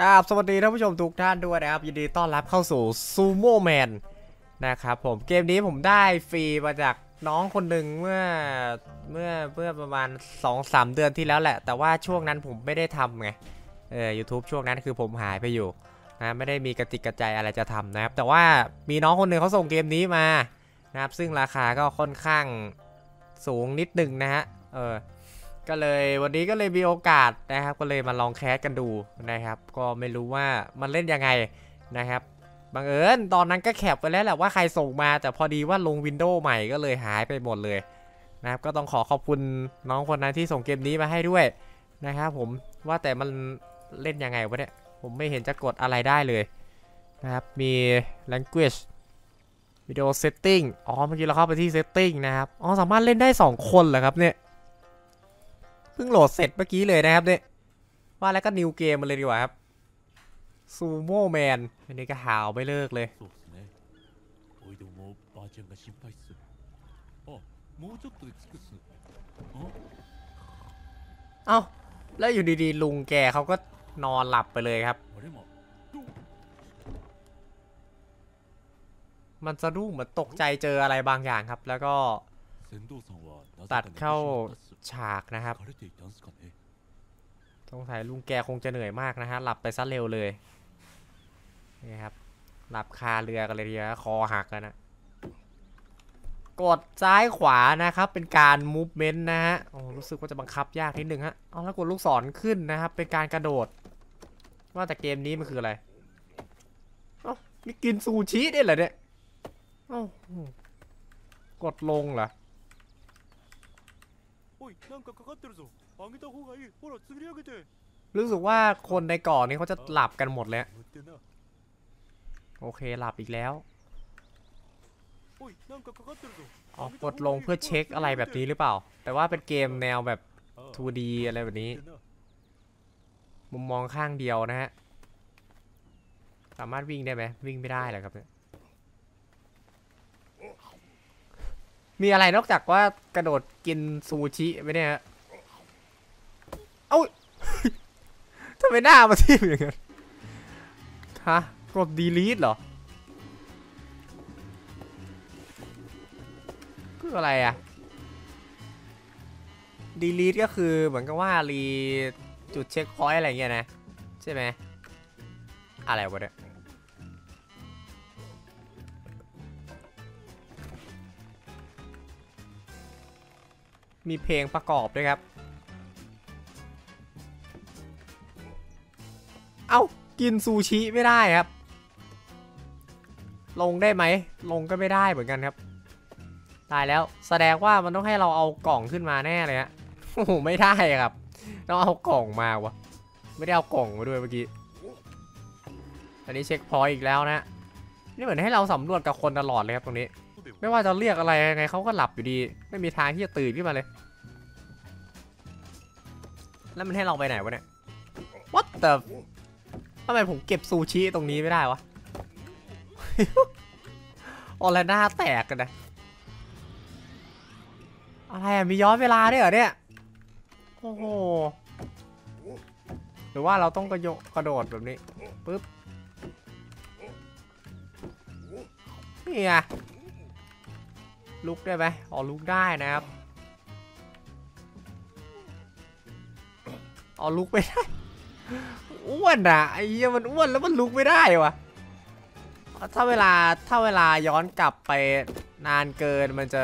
ครับสวัสดีท่านผู้ชมทุกท่านด้วยนะครับ ยินดีต้อนรับเข้าสู่ซูโม่แมนนะครับผมเกมนี้ผมได้ฟรีมาจากน้องคนหนึ่งเมื่อเมื่อเมื่อประมาณ 2-3 เดือนที่แล้วแหละ แต่ว่าช่วงนั้นผมไม่ได้ทำไงเออยูทูบช่วงนั้นคือผมหายไปอยู่นะไม่ได้มีกระติกกระใจอะไรจะทำนะครับ แต่ว่ามีน้องคนหนึ่งเขาส่งเกมนี้มานะครับ ซึ่งราคาก็ค่อนข้างสูงนิดหนึ่งนะฮะเออ ก็เลยวันนี้ก็เลยมีโอกาสนะครับ ก็เลยมาลองแคสกันดูนะครับ ก็ไม่รู้ว่ามันเล่นยังไงนะครับบังเอิญตอนนั้นก็แคปไปแล้วแหละว่าใครส่งมาแต่พอดีว่าลงวินโดว์ใหม่ก็เลยหายไปหมดเลยนะครับก็ต้องขอขอบคุณน้องคนนั้นที่ส่งเกมนี้มาให้ด้วยนะครับผมว่าแต่มันเล่นยังไงวะเนี่ยผมไม่เห็นจะกดอะไรได้เลยนะครับมี language video setting อ๋อเมื่อกี้เราเข้าไปที่ setting นะครับอ๋อสามารถเล่นได้ 2 คนเหรอครับเนี่ย พิ่งโหลดเสร็จเมื่อกี้เลยนะครับเนี่ยว่าแล้วก็นิวเกมมันเลยดีกว่าครับซูโม่แมนอันนี้ก็หาวไม่เลิกเลยเอ้าแล้วอยู่ดีๆ ลุงแกเขาก็นอนหลับไปเลยครับ มันจะดุ้งเหมือนตกใจเจออะไรบางอย่างครับ แล้วก็ตัดเข้า ฉากนะครับ สงสัยลุงแกคงจะเหนื่อยมากนะฮะ หลับไปซะเร็วเลย นี่ครับ หลับคาเรือกันเลยทีเดียวคอหักกันนะกดซ้ายขวานะครับ เป็นการมูฟเมนต์นะฮะโอ้รู้สึกว่าจะบังคับยากนิดนึงฮะ เอาแล้วกดลูกศรขึ้นนะครับ เป็นการกระโดด ว่าแต่เกมนี้มันคืออะไรเอ้ามีกินซูชิได้เหรอเนี่ยเอ้ากดลงเหรอ รู้สึกว่าคนในเกาะนี้เขาจะหลับกันหมดแล้ว โอเคหลับอีกแล้วออกกดลงเพื่อเช็คอะไรแบบนี้หรือเปล่า แต่ว่าเป็นเกมแนวแบบ 2D อะไรแบบนี้ มุมมองข้างเดียวนะฮะ สามารถวิ่งได้ไหมวิ่งไม่ได้เหรอครับเนี่ย มีอะไรนอกจากว่ากระโดดกินซูชิไหมเนี่ย เอ้าทำไมหน้ามาที่มอย่างนั้นฮะกด delete เหรอคืออะไรอะ delete ก็คือเหมือนกับว่ารีจุดเช็คพอยต์อะไรเงี้ยนะ ใช่ไหมอะไรวะเนี่ย มีเพลงประกอบด้วยครับ เอ้า กินซูชิไม่ได้ครับ ลงได้ไหม ลงก็ไม่ได้เหมือนกันครับ ตายแล้วแสดงว่ามันต้องให้เราเอากล่องขึ้นมาแน่เลยฮะโอ้โหไม่ได้ครับต้องเอากล่องมาวะไม่ได้เอากล่องมาด้วยเมื่อกี้อันนี้เช็คพอยต์อีกแล้วนะนี่เหมือนให้เราสำรวจกับคนตลอดเลยครับตรงนี้ ไม่ว่าจะเรียกอะไรยังไงเขาก็หลับอยู่ดี ไม่มีทางที่จะตื่นขึ้นมาเลย แล้วมันให้เราไปไหนวะเนี่ย What the ทำไมผมเก็บซูชิตรงนี้ไม่ได้วะออแลน้าแตกกันนะอะไรอะมีย้อนเวลาด้วยเหรอเนี่ย โอ้โห หรือว่าเราต้องกระโยกระโดดแบบนี้ ปึ๊บ นี่ไง ลุกได้ไหมอ๋อลุกได้นะครับอ๋อลุกไม่ได้อ้วนอะไอ้เหี้ยมันอ้วนแล้วมันลุกไม่ได้วะถ้าเวลาถ้าเวลาย้อนกลับไปนานเกินมันจะ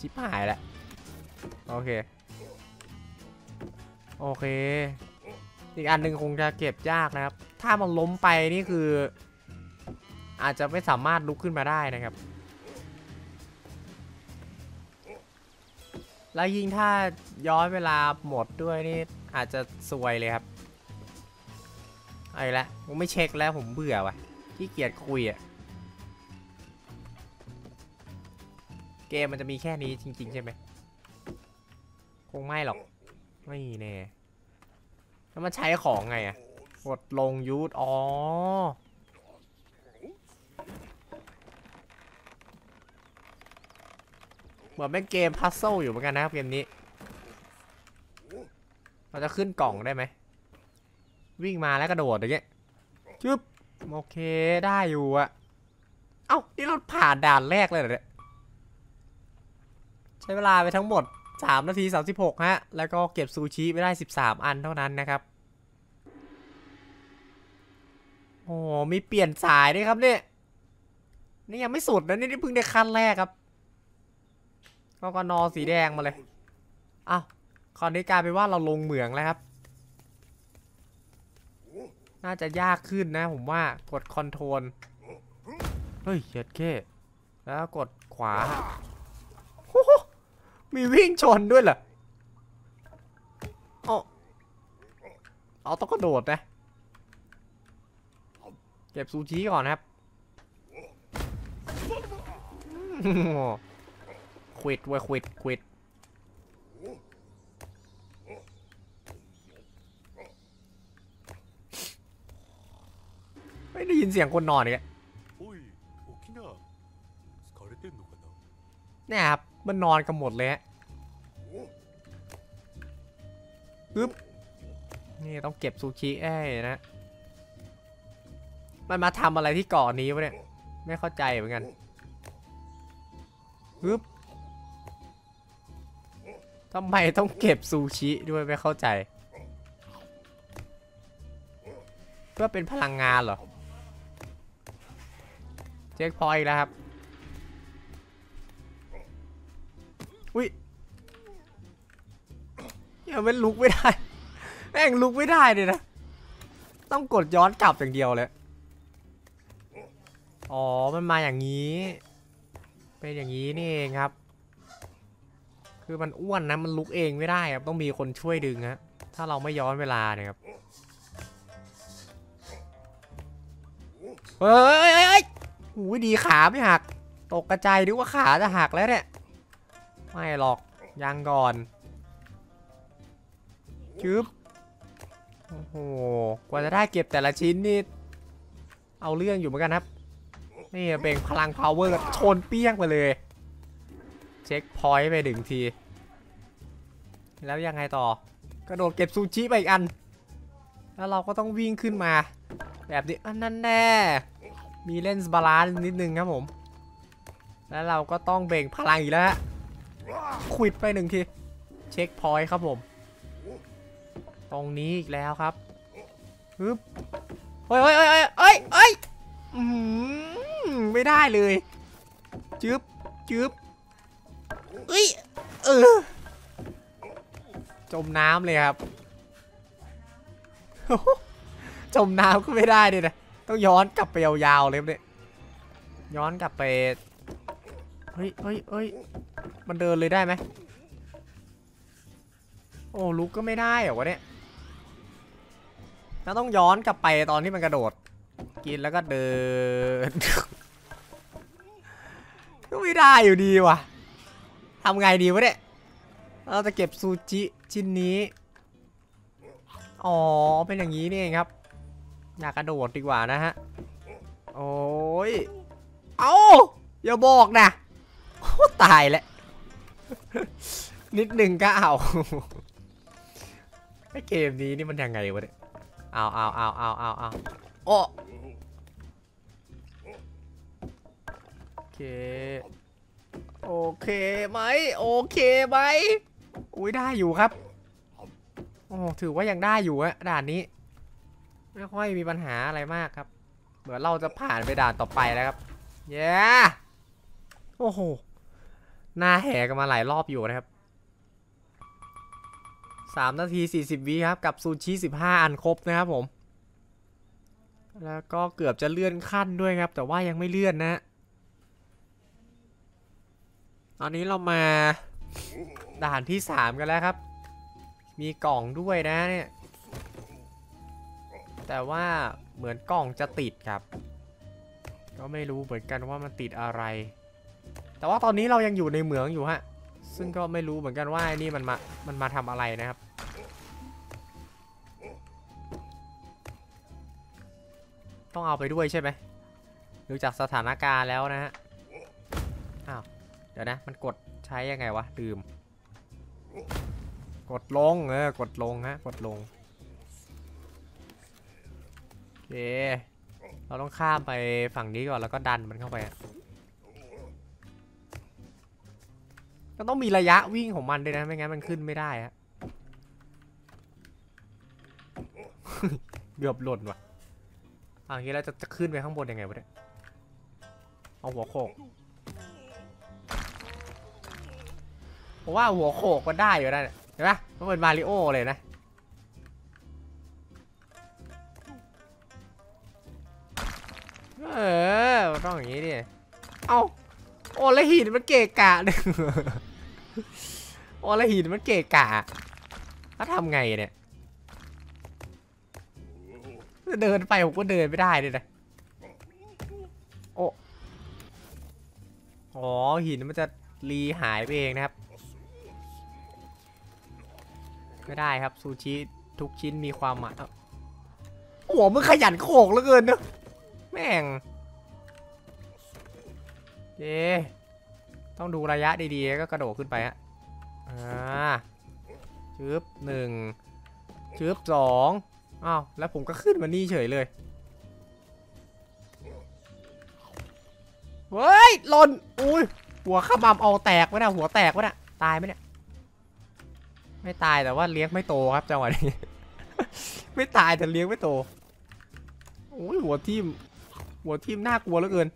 ชิบหายแหละโอเคโอเค อีกอันหนึ่งคงจะเก็บยากนะครับ ถ้ามันล้มไปนี่คือ อาจจะไม่สามารถลุกขึ้นมาได้นะครับ แล้วยิ่งถ้าย้อนเวลาหมดด้วยนี่อาจจะซวยเลยครับไอ้ละผมไม่เช็คแล้วผมเบื่อว่ะขี้เกียจคุยอะเกมมันจะมีแค่นี้จริง ๆ ใช่ไหมคงไม่หรอก ไม่แน่แล้วมันใช้ของไงอะกดลงยูทอ๋อ เหมือนเป็นเกมพัซเซิลอยู่เหมือนกันนะครับเกมนี้เราจะขึ้นกล่องได้ไหม วิ่งมาแล้วกระโดดอย่างเงี้ยจึ๊บโอเคได้อยู่อะเอ้า นี่เราผ่านด่านแรกเลยเหรอเนี่ยใช้เวลาไปทั้งหมด 3 นาที 36 ฮะ แล้วก็เก็บซูชิไปได้ 13 อันเท่านั้นนะครับ โอ้มีเปลี่ยนสายด้วยครับเนี่ย นี่ยังไม่สุดนะ นี่นี่เพิ่งได้ขั้นแรกครับ ก็กนอสีแดงมาเลยอ้าวคราวนี้กลายเป็นว่าเราลงเหมืองแล้วครับ น่าจะยากขึ้นนะผมว่ากดคอนโทรลเฮ้ยเย็ดเก้แล้วกดขวาโอ้โหมีวิ่งชนด้วยเหรอเอาเอาต้องกระโดดนะ เก็บซูชิก่อนนะครับ ควิดว่าควิดควิดไม่ได้ยินเสียงคนนอนเนี่ยเนี่ยครับมันนอนกันหมดเลยปึ๊บนี่ต้องเก็บซูชิแอ้นะ มันมาทำอะไรที่เกาะนี้วะเนี่ย ไม่เข้าใจเหมือนกันปึ๊บ ทำไมต้องเก็บซูชิด้วยไม่เข้าใจ เพื่อเป็นพลังงานเหรอ เช็คพอยต์แล้วครับ อุ้ยยังไม่ลุกไม่ได้ แม่งลุกไม่ได้เลยนะ ต้องกดย้อนกลับอย่างเดียวเลย อ๋อ มันมาอย่างนี้ เป็นอย่างนี้นี่เองครับ คือมันอ้วนนะมันลุกเองไม่ได้ครับต้องมีคนช่วยดึงฮะถ้าเราไม่ย้อนเวลาเนี่ยครับเฮ้ยเฮ้ยหูดีขาไม่หัก ตกกระจายนึกว่าขาจะหักแล้วเนี่ยไม่หรอกยังก่อนจึ๊บโอ้โหกว่าจะได้เก็บแต่ละชิ้นนี่เอาเรื่องอยู่เหมือนกันครับ นี่เบ่งพลังพาวเวอร์ชนเปี้ยงไปเลย เช็คพอยต์ไปดึงที แล้วยังไงต่อกระโดดเก็บซูชิไปอีกอัน แล้วเราก็ต้องวิ่งขึ้นมา แบบนี้อันนั้นแน่มีเล่นส์บาลานซ์นิดนึงครับผม แล้วเราก็ต้องเบ่งพลังอีกแล้วฮะควิดไปหนึ่งที เช็คพอยต์ครับผม ตรงนี้อีกแล้วครับฮึบเฮ้ยเฮ้ยเฮ้ยเฮ้ยเฮ้ยไม่ได้เลย จึ๊บจึ๊บเอ้ย เออ จมน้ำเลยครับ จมน้ำก็ไม่ได้เลยนะ ต้องย้อนกลับไปยาวๆเลยเนี่ย ย้อนกลับไป เฮ้ยเฮ้ยเฮ้ยมันเดินเลยได้ไหม โอ้ลุกก็ไม่ได้เหรอวะเนี่ยแล้วต้องย้อนกลับไปตอนที่มันกระโดด กินแล้วก็เดิน ก็ไม่ได้อยู่ดีว่ะทำไงดีวะเนี่ย เราจะเก็บซูจิ ชิ้นนี้ อ๋อ เป็นอย่างนี้นี่เองครับ อยากกระโดดดีกว่านะฮะ โอ้ย เอาอย่าบอกนะโอ้ตายแล้ว นิดหนึ่งก็เอาไอเกมนี้นี่มันยังไงวะเนี่ย เอาเอาเอาเอาเอาเอาโอ้โอเค โอเคไหม โอเคไหมอุ้ยได้อยู่ครับ อ้ถือว่ายังได้อยู่อะด่านนี้ ไม่ค่อยมีปัญหาอะไรมากครับ เหมือนเราจะผ่านไปด่านต่อไปแล้วครับเย้โอ้โหหน้าแหกกันมาหลายรอบอยู่นะครับ3นาที40วิครับ กับซูชิ15อันครบนะครับผม แล้วก็เกือบจะเลื่อนขั้นด้วยครับ แต่ว่ายังไม่เลื่อนนะ ตอนนี้เรามาด่านที่3กันแล้วครับ มีกล่องด้วยนะเนี่ย แต่ว่าเหมือนกล่องจะติดครับ ก็ไม่รู้เหมือนกันว่ามันติดอะไร แต่ว่าตอนนี้เรายังอยู่ในเหมืองอยู่ฮะ ซึ่งก็ไม่รู้เหมือนกันว่าไอ้นี่มันมา มันมาทำอะไรนะครับ ต้องเอาไปด้วยใช่ไหมดูจากสถานการณ์แล้วนะฮะ อ้าว เดี๋ยวนะ มันกดใช้ยังไงวะลืม กดลงเออกดลงฮะกดลงโอเคเราต้องข้ามไปฝั่งนี้ก่อนแล้วก็ดันมันเข้าไปอะก็ต้องมีระยะวิ่งของมันด้วยนะไม่งั้นมันขึ้นไม่ได้ฮะเกือบหล่นว่ะอะอย่างนี้เราจะจะขึ้นไปข้างบนยังไงวะเนี่ยเอาหัวโขกผมว่าหัวโขกมันได้อยู่นะเนี่ย ห็นปะมันเป็นมาริโอเลยนะ เออ ต้องอย่างนี้ดิ เอาโอ้แล้วหินมันเกะกะเนี่ยโอ้แล้วหินมันเกะกะถ้าทำไงเนี่ย เดินไปผมก็เดินไม่ได้เลยนะ โอ้ อ๋อหินมันจะรีหายไปเองนะครับ ไม่ได้ครับซูชิทุกชิ้นมีความหมายเอ้าโอ้โหมึงขยันโขกเหลือเกินเนอะแม่งเย้ต้องดูระยะดีๆก็กระโดดขึ้นไปฮะอ่าชึบหนึ่งชึบสองอ้าวแล้วผมก็ขึ้นมานี่เฉยเลยเฮ้ยหล่นอุ้ยหัวขมำเอาแตกไว้นะหัวแตกไว้นะตายไหมเนี่ย ไม่ตายแต่ว่าเลี้ยงไม่โตครับจังหวะนี้ ไม่ตายแต่เลี้ยงไม่โตโอ้ยหัวทิมหัวทิมน่ากลัวเหลือเกิน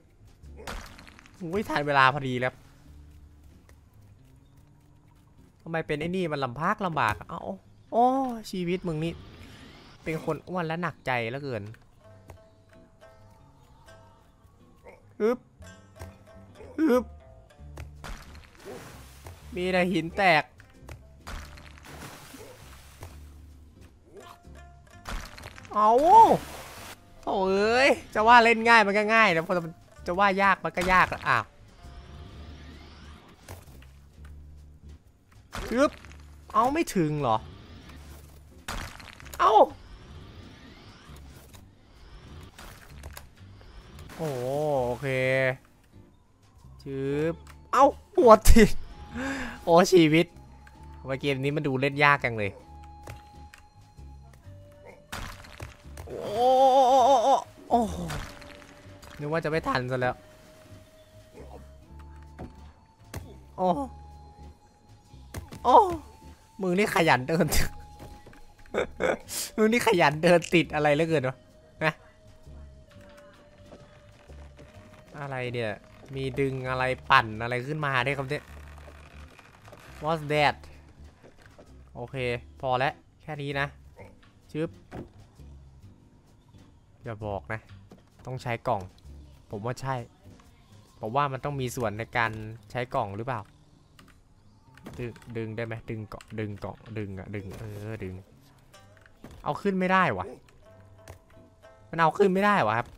โอ้ยทันเวลาพอดีแล้วทำไมเป็นไอ้นี่มันลำพากลำบากเอ้าโอ้ชีวิตมึงนี่เป็นคนอ้วนและหนักใจเหลือเกินฮึบฮึบมีแต่หินแตก เอาโอ้ยจะว่าเล่นง่ายมันก็ง่ายนะพอจะว่ายากมันก็ยากอะอ้าวฮึบเอาไม่ถึงเหรอ เอาโอ้โอเคชืบเอาหัวติดโอ้ชีวิตทำไมเกมนี้มันดูเล่นยากจังเลย โอ้โอ้โอ้โอ้นึกว่าจะไม่ทันซะแล้ว โอ้โอ้มึงนี่ขยันเดิน มึงนี่ขยันเดินติดอะไรเหลือเกินวะนะอะไรเนี่ย มีดึงอะไรปั่นอะไรขึ้นมาได้ครับเนี่ย What's that โอเค พอแล้ว แค่นี้นะชึบ อย่าบอกนะ ต้องใช้กล่อง ผมว่าใช่ผมว่ามันต้องมีส่วนในการใช้กล่องหรือเปล่า ดึงดึงได้ไหมดึงเกาะดึงเกาะดึงอะดึงเออดึง เอาขึ้นไม่ได้วะมันเอาขึ้นไม่ได้วะครับ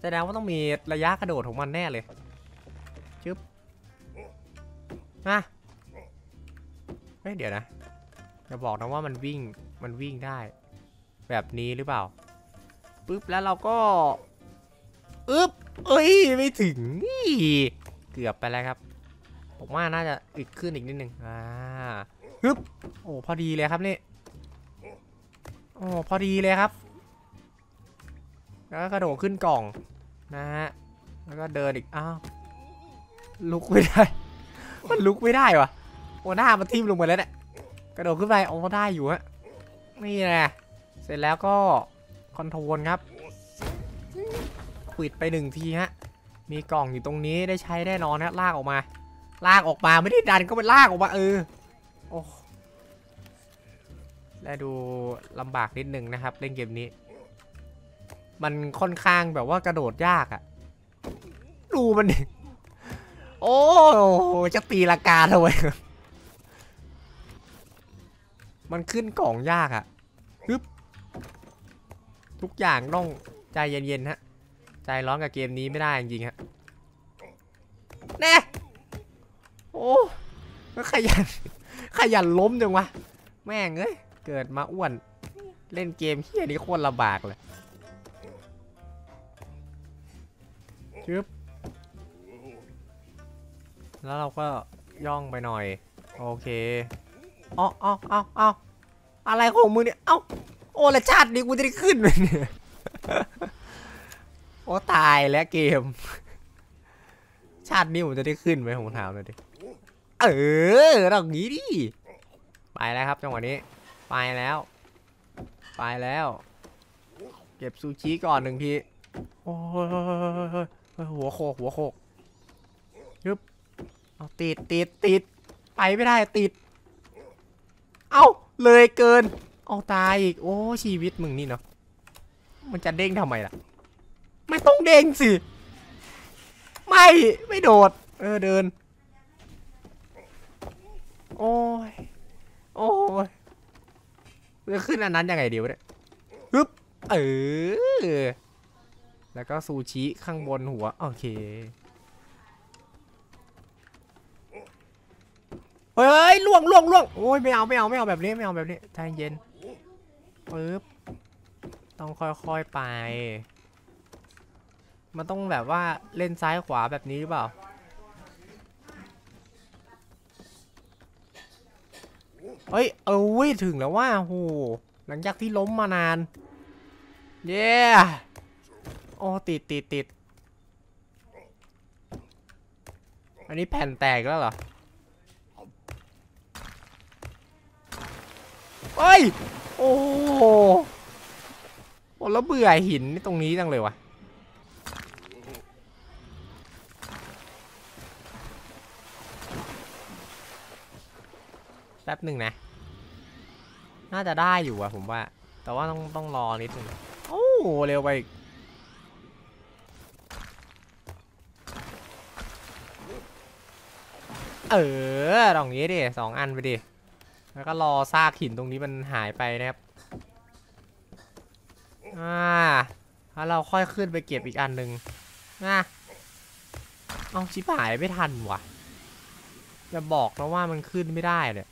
แสดงว่าต้องมีระยะกระโดดของมันแน่เลยชึบนะเฮ้ยเดี๋ยวนะอย่าบอกนะว่ามันวิ่งมันวิ่งได้ แบบนี้หรือเปล่าปึ๊บแล้วเราก็อึ๊บเอ้ยไม่ถึงเกือบไปแล้วครับผมว่าน่าจะอีกขึ้นอีกนิดนึงอ่าฮึบโอ้พอดีเลยครับนี่โอ้พอดีเลยครับ แล้วก็กระโดดขึ้นกล่องนะฮะแล้วก็เดินอีกอ้าวลุกไม่ได้ มันลุกไม่ได้วะโอ้หน้ามันทิ่มลงไปแล้วเนี่ยกระโดดขึ้นไปโอ้ได้อยู่ฮะนี่แหละ เสร็จแล้วก็คอนโทรลครับปิดไปหนึ่งทีฮะ มีกล่องอยู่ตรงนี้ได้ใช้แน่นอนฮะลากออกมา ลากออกมาไม่ได้ดันก็เป็นลากออกมาเออ โอ้และดูลำบากนิดนึงนะครับ เล่นเกมนี้ มันค่อนข้างแบบว่ากระโดดยากอะดูมันดิโอ้จะตีลากาทำไมมันขึ้นกล่องยากอะ ทุกอย่างต้องใจเย็นๆฮะ ใจร้อนกับเกมนี้ไม่ได้จริงๆฮะ แน่ โอ้ขยัน ขยันล้มจังวะ แม่งเอ้ย เกิดมาอ้วน เล่นเกมเฮียนี้โคตรลำบากเลยชึบแล้วเราก็ย่องไปหน่อย โอเค เอ้าเอ้าเอ้าเอาอะไรของมึงเนี่ย เอ้า อ้อ้และชาตินี้กูจะได้ขึ้นไหมเนี่ยโอ้ตายแล้วเกม ชาตินี้ผมจะได้ขึ้นไหมผมถามเลยดิเออตรงนี้ดิไปแล้วครับจังหวะนี้ ไปแล้ว ไปแล้ว เก็บซูชิก่อนหนึ่งทีโอ้ยหัวโคกหัวโคกยึบเอาติดติดติดไปไม่ได้ติด เอ้าเลยเกิน เอาตายอีก โอ้ชีวิตมึงนี่เนาะ มันจะเด้งทำไมล่ะ ไม่ต้องเด้งสิ ไม่ ไม่โดด เออเดิน โอ้ย โอ้ยจะขึ้นอันนั้นยังไงดีวะเนี่ยฮึบ เออ แล้วก็ซูชิข้างบนหัว โอเคเฮ้ยล่วงล่วงล่วงโอ้ยไม่เอาไม่เอาไม่เอาแบบนี้ไม่เอาแบบนี้ใจเย็น ปึ๊บ ต้องค่อยๆไป มันต้องแบบว่าเล่นซ้ายขวาแบบนี้หรือเปล่า เฮ้ย เออเว้ยถึงแล้วว่าโห หลังจากที่ล้มมานาน เย้โอ้ติดติดติด อันนี้แผ่นแตกแล้วเหรอ เฮ้ย โอ้โหโอ้แล้วเบื่อหินตรงนี้จังเลยวะแป๊บหนึ่งนะ น่าจะได้อยู่อะผมว่า แต่ว่าต้องต้องรอนิดนึงโอ้เร็วไปอีกเออตรงนี้ดิสองอันไปดิ แล้วก็รอซากหินตรงนี้มันหายไปนะครับ อ่า แล้วเราค่อยขึ้นไปเก็บอีกอันหนึ่งนะเอาชิบหายไม่ทันว่ะ จะบอกนะว่ามันขึ้นไม่ได้เนี่ย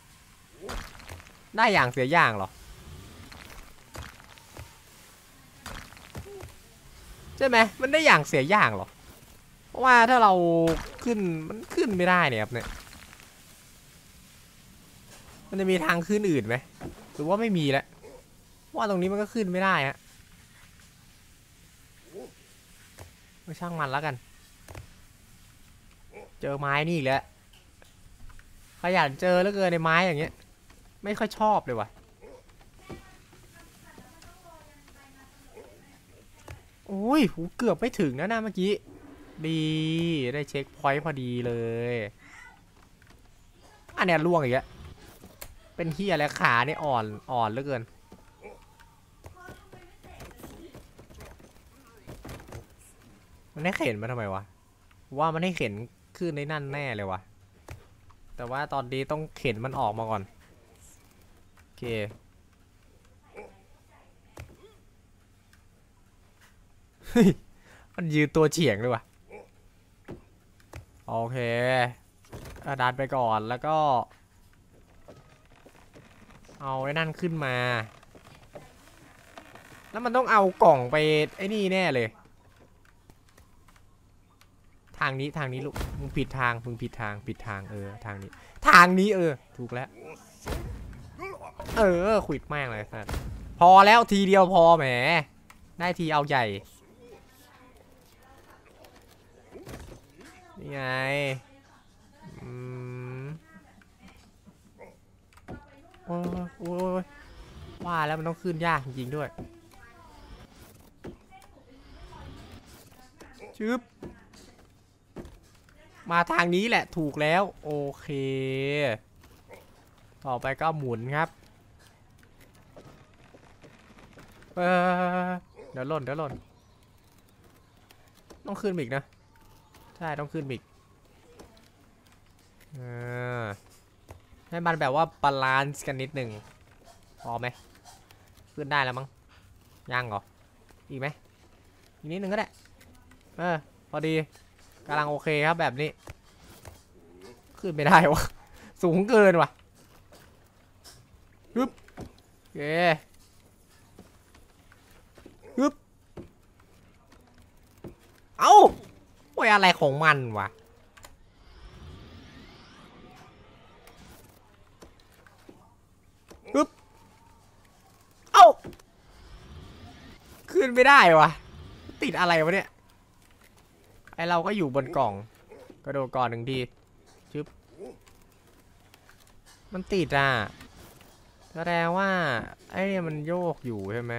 ได้อย่างเสียอย่างหรอ ใช่ไหม มันได้อย่างเสียอย่างหรอ เพราะว่าถ้าเราขึ้นมันขึ้นไม่ได้เนี่ยครับเนี่ย มันจะมีทางขึ้นอื่นไหมหรือว่าไม่มีแล้วว่าตรงนี้มันก็ขึ้นไม่ได้ฮะไม่ช่างมันแล้วกัน เจอไม้นี่อีกแล้วขยันเจอแล้วเกินในไม้อย่างเงี้ย ไม่ค่อยชอบเลยว่ะโอ้ยหูเกือบไม่ถึงนะนะเมื่อกี้ ดีได้เช็คพอยต์พอดีเลย อันเนี้ยล่วงอีกแล้ว เป็นเฮียและขาเนี่ยอ่อนอ่อนเหลือเกินมันให้เข็นมาทำไมวะว่ามันให้เข็นขึ้นในนั่นแน่เลยวะแต่ว่าตอนนี้ต้องเข็นมันออกมาก่อนโอเคฮ้ยมันยืนตัวเฉียงเลยวะโอเคอดันไปก่อนแล้วก็ เอาไอ้นั่นขึ้นมา แล้วมันต้องเอากล่องไปไอ้นี่แน่เลย ทางนี้ทางนี้ลูก มึงผิดทาง มึงผิดทาง ผิดทางเออ ทางนี้ ทางนี้เออ ถูกแล้ว เออขวิดแม่งเลยสัสพอแล้วทีเดียวพอแหม ได้ทีเอาใหญ่ นี่ไง โอ้ยโอ้ยว่าแล้วมันต้องขึ้นยากจริงด้วยชึบมาทางนี้แหละถูกแล้ว โอเค ต่อไปก็หมุนครับเออเดี๋ยวหล่นเดี๋ยวหล่นต้องขึ้นอีกนะ ใช่ ต้องขึ้นอีกเออ ให้มันแบบว่าบาลานซ์กันนิดหนึ่งพอไหมขึ้นได้แล้วมั้งยังเหรออีกไหมอีกนิดหนึ่งก็ได้เออพอดีกำลังโอเคครับแบบนี้ ขึ้นไม่ได้วะสูงเกินวะฮึบโอเคฮึบเอ้าโอ้ยอะไรของมันวะ ฮึบ เอ้า ขึ้น ไม่ได้วะติดอะไรวะเนี่ยไอเราก็อยู่บนกล่องกระโดดก่อนหนึ่งทีชึบมันติดอะแสดงว่าไอ้เนี่ยมันโยกอยู่ใช่ไหม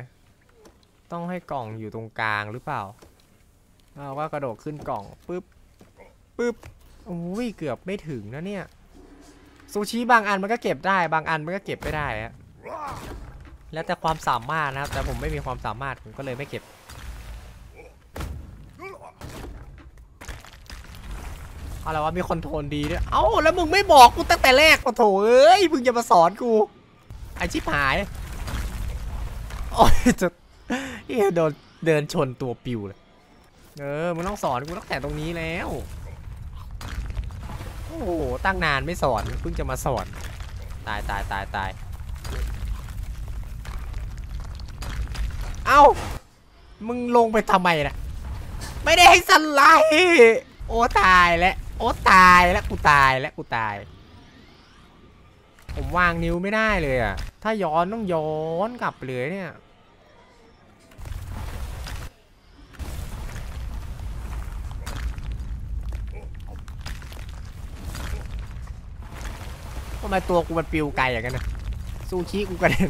ต้องให้กล่องอยู่ตรงกลางหรือเปล่าเราก็กระโดดขึ้นกล่องปึ๊บปึ๊บโอ้ยเกือบไม่ถึงนะเนี่ยซูชิบางอันมันก็เก็บได้ บางอันมันก็เก็บไม่ได้ฮะ แล้วแต่ความสามารถนะครับแต่ผมไม่มีความสามารถผมก็เลยไม่เก็บอาละว่ามีคอนโทรลดีด้วยเอ้าแล้วมึงไม่บอกกูตั้งแต่แรกปะโถเอ้ยมึงจะมาสอนกูไอชิบหายโอ้ยจะเฮ้ยโดนเดินชนตัวปิวเลยเออมึงต้องสอนกูตั้งแต่ตรงนี้แล้วโอ้โหตั้งนานไม่สอนเพิ่งจะมาสอนตายตายตายตาย เอ้า มึงลงไปทำไมนะไม่ได้ให้สไลด์โอ้ตายแล้ว โอ้ตายแล้วกูตายแล้วกูตาย ผมวางนิ้วไม่ได้เลยอะถ้าย้อนต้องย้อนกลับเลยเนี่ยทำไมตัวกูมันปิวไกลอย่างนั้นนะซูชิกูกระเด็น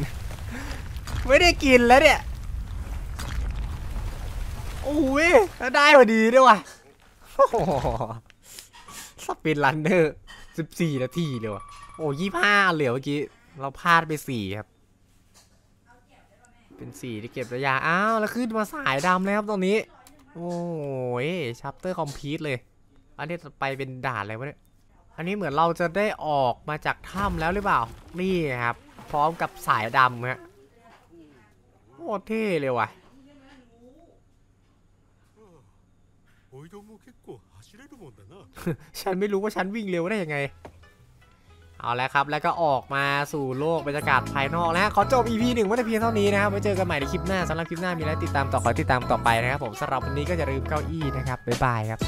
ไม่ได้กินแล้วเนี่ย ยแล้วได้พอดีด้วยว่ะสปินลันเนอร์สิบสี่นาทีเลยว่ะ โอ้ยี่ห้าเหลือเมื่อกี้ เราพลาดไปสี่ครับ เป็นสี่ที่เก็บระยะ อ้าว แล้วขึ้นมาสายดำแล้วครับตรงนี้ โอ้ยชัปเตอร์คอมพีทเลย อันนี้ไปเป็นด่านอะไรวะเนี่ย อันนี้เหมือนเราจะได้ออกมาจากถ้ำแล้วหรือเปล่า นี่ครับ พร้อมกับสายดำฮะโคตรเท่เลยว่ะ ฉันไม่รู้ว่าฉันวิ่งเร็วได้ยังไง เอาแล้วครับ แล้วก็ออกมาสู่โลกบรรยากาศภายนอกนะฮะขอจบ EP หนึ่งไว้แต่เพียงเท่านี้นะครับไว้เจอกันใหม่ในคลิปหน้าสำหรับคลิปหน้ามีอะไรติดตามต่อขอติดตามต่อไปนะครับผมสำหรับวันนี้ก็อย่าลืมเก้าอี้นะครับบ๊ายบายครับ